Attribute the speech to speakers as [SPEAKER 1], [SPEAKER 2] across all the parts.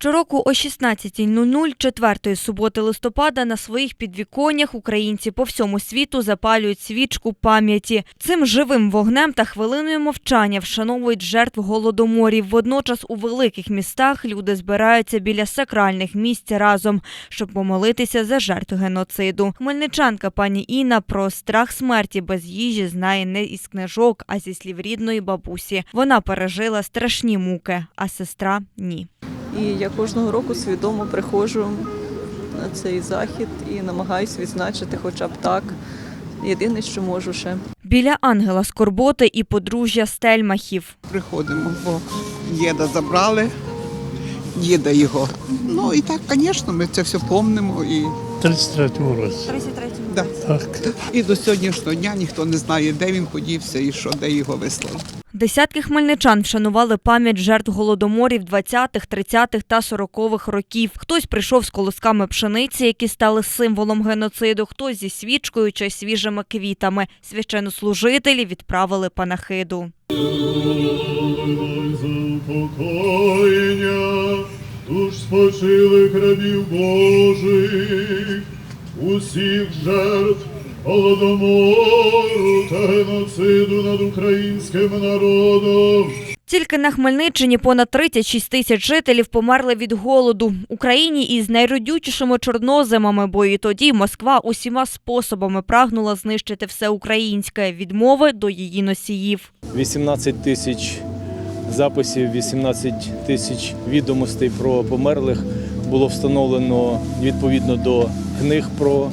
[SPEAKER 1] Щороку о 16.00 четвертої суботи листопада на своїх підвіконнях українці по всьому світу запалюють свічку пам'яті. Цим живим вогнем та хвилиною мовчання вшановують жертв голодоморів. Водночас у великих містах люди збираються біля сакральних місць разом, щоб помолитися за жертв геноциду. Хмельничанка пані Інна про страх смерті без їжі знає не із книжок, а зі слів рідної бабусі. Вона пережила страшні муки, а сестра ні.
[SPEAKER 2] І я кожного року свідомо приходжу на цей захід і намагаюся відзначити хоча б так. Єдине, що можу ще.
[SPEAKER 1] Біля ангела скорботи і подружжя Стельмахів.
[SPEAKER 3] приходимо, бо діда забрали, діда його. Ну і так, звісно, ми це все помнимо. І,
[SPEAKER 4] 33-му році.
[SPEAKER 3] да.
[SPEAKER 4] Так.
[SPEAKER 3] і до сьогоднішнього дня ніхто не знає, де він подівся і що, де його вислали.
[SPEAKER 1] Десятки хмельничан вшанували пам'ять жертв голодоморів 20-х, 30-х та 40-х років. Хтось прийшов з колосками пшениці, які стали символом геноциду, хтось зі свічкою чи свіжими квітами. Священнослужителі відправили панахиду.
[SPEAKER 5] Заупокоєння душ спочилих рабів Божих, усіх жертв голодомору та геноциду над українським народом.
[SPEAKER 1] Тільки на Хмельниччині понад 36 тисяч жителів померли від голоду. Україні із найродючішими чорноземами, бо і тоді Москва усіма способами прагнула знищити все українське від мови до її носіїв.
[SPEAKER 6] 18 тисяч записів, 18 тисяч відомостей про померлих було встановлено відповідно до книг про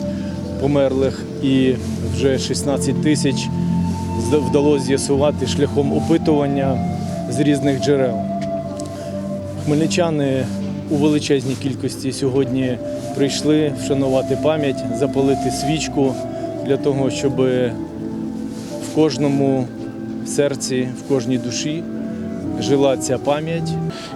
[SPEAKER 6] померлих, і вже 16 тисяч вдалося з'ясувати шляхом опитування з різних джерел. Хмельничани у величезній кількості сьогодні прийшли вшанувати пам'ять, запалити свічку для того, щоб в кожному серці, в кожній душі жила ця пам'ять.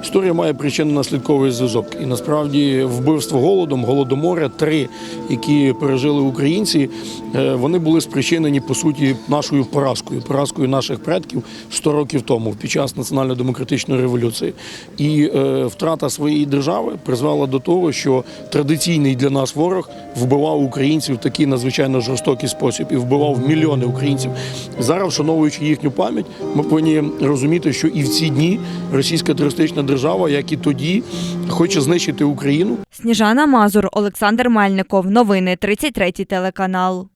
[SPEAKER 4] Історія має причинно-наслідковий зв'язок. І насправді вбивство голодом, голодоморя, три, які пережили українці, е, вони були спричинені по суті нашою поразкою, поразкою наших предків 100 років тому під час національно-демократичної революції. І е, втрата своєї держави призвела до того, що традиційний для нас ворог вбивав українців в такий надзвичайно жорстокий спосіб і вбивав мільйони українців. Зараз, вшановуючи їхню пам'ять, ми повинні розуміти, що і в дні російська терористична держава, як і тоді, хоче знищити Україну.
[SPEAKER 1] Сніжана Мазур, Олександр Мельников. Новини 33 телеканал.